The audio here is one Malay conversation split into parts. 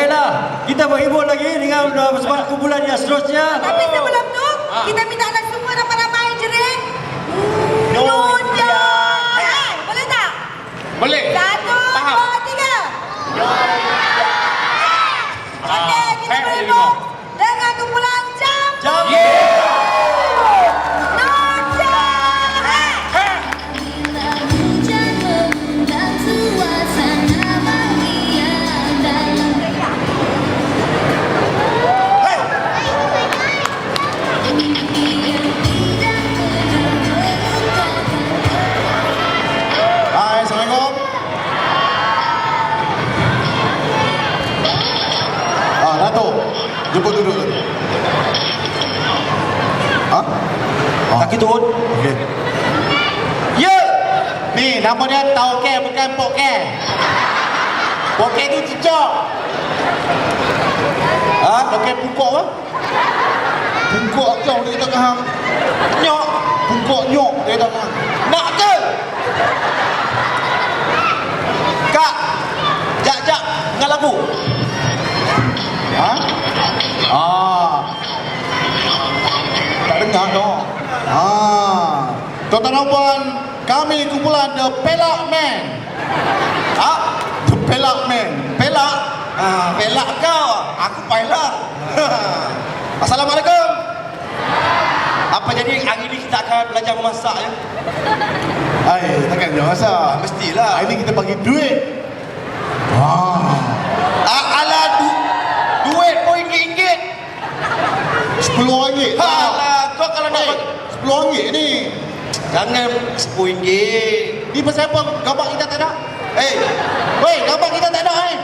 Baiklah, kita berhibur lagi dengan uh, semangat kumpulan yang seterusnya. Tapi sebelum tu, Ah. kita minta anda semua ramai-ramai jerit. Nun Nun Jah. Jah. Boleh tak? Boleh. Jemput duduk tu. Ha? Kaki turun. Okey. Ya! Ni, nama dia Tauke bukan Poke. Poke tu cicak. Ha? Poke pukok apa? Pukok kau dia kata kahang. Nyok. Pukok nyok dia kata kahang. Dong. Ah. Tuan-tuan dan puan, kami kumpulan The Pelak Man. Ha? The Pelak Man. Pelak? Ah, pelak kau. Aku pelak. Assalamualaikum. Apa jadi hari ini kita akan belajar memasak ya? Hai, takkan jangan masak. Mestilah. Hari ni kita bagi duit. RM10. Ni pasal apa gambar kita tak ada? Eh, hey. weh gambar kita tak ada? Eh?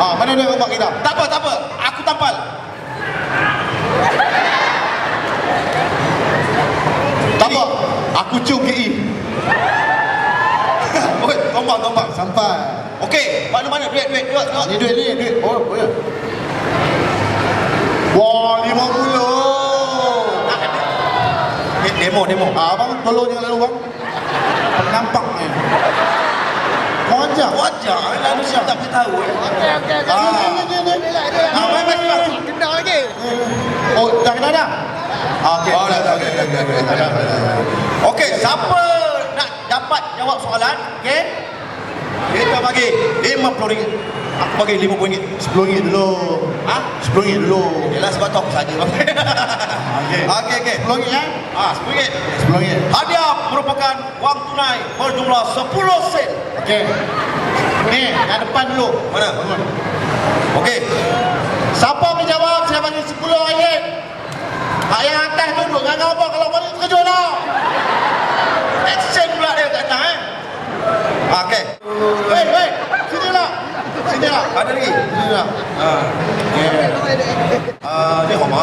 Ah, mana dia gambar kita? Tak apa, tak apa. Aku tampal. Tak apa. Aku cium KI. Oi, tombak, tombak. Sampai. Okey, mana mana duit, duit, duit, duit. Ni duit ni, duit. Oh, boleh. Ya? Wah, lima puluh demo demo. Ah, abang tolong jangan lalu bang. Nampak ni wajar wajar Lalu siap tak boleh tahu eh? okey okey okey. Ah. ah kena lagi. Oh dah kena dah? Ah, okey. Oh dah okey okey siapa nak dapat jawab soalan? Okey? Kita bagi RM50 Aku bagi RM50 RM10 dulu. Ha? RM10 dulu. Yalah sebab tu aku saja. Okey. Okey okey. Sepuluh ringgit ya. Ah, sepuluh ringgit. Sepuluh ringgit. Hadiah merupakan wang tunai berjumlah sepuluh sen. Okey. Ni, yang depan dulu. Mana? Okey. Siapa yang jawab? Saya bagi sepuluh ringgit. Hak yang atas tu duduk. Gak apa kalau boleh terkejut lah. Action pula dia kat atas eh. Okey. Wei, wei. Sini lah. Sini lah. Ada lagi. Sini lah. Ah. Okey. Ah, uh, ni apa?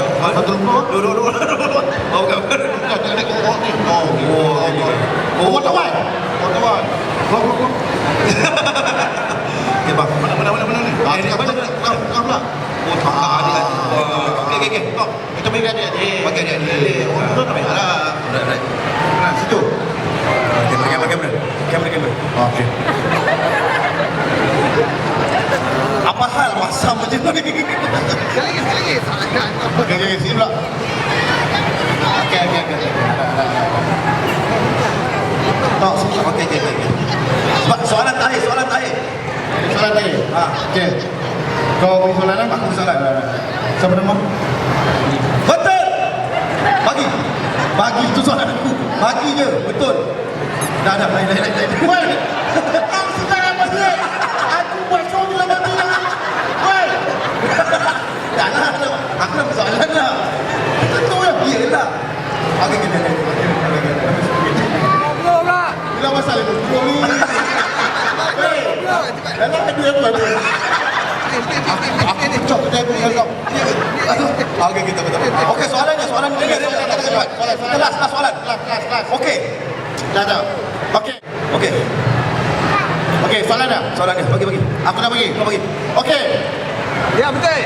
Satu rumah? Dua, dua, dua, dua. Oh, bukan. Bukan, ni Oh, okay. Oh, okay. Oh, what the one? What the one? Go, go, go. Okay, bang. Mana, mana, mana, mana ni? Ah, eh, ni, mana, mana? Bukan, bukan pula. Oh, tak. ada. ni lah. Ah. Okay, okay, okay. Kau. Kita pergi aja. Pergi aja. Eh, orang tu nak pergi. Alah. Alright, alright. Nah, situ. Okay, pergi, pergi, pergi. Pergi, pergi, pergi. Okay. Okey. Apa hal masa macam ni? Okey, okey, sini pula. Okey, okey, okey. Tak, sini. Okey, okey, okey. Sebab soalan terakhir, soalan terakhir. Soalan tadi. Ha. Okey. Kau bagi soalan? Aku soalan. Siapa nama? Betul. Bagi. Bagi itu soalan aku. Bagi je, betul. Dah, dah, lain, lain, lain. lain. Woi, kau sedang apa sih? Aku buat show ni lama ni. Woi, Dah lah, dah. aku nak soalan lah. itu ya. Yelah. Okey, okey, okey. Bila ni. Apa? Cok, dia kau. Okey, kita betul. Okey, soalannya, soalan. Soalan, soalan, soalan. Soalan. Kelas, kelas, kelas. Okey. Dah, dah. Okey. Okey. Okey, soalan dah. Soalannya, bagi bagi. Aku dah bagi. Kau bagi. Okey. Ya betul.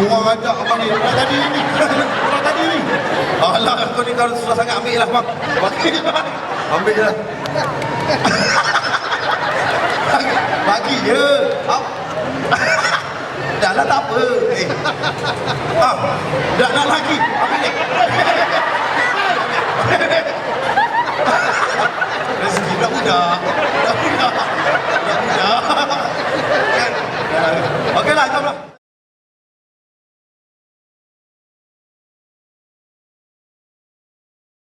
Kurang ajak abang ni. Dah tadi ni. Dah tadi ni. Alah, kau ni kau susah sangat ambil lah, bang. Ambil lah. Bagi je. Ah. Dah lah, tak apa. Eh. Ah. Dah, dah lagi. Ambil ni. Rezeki budak-budak.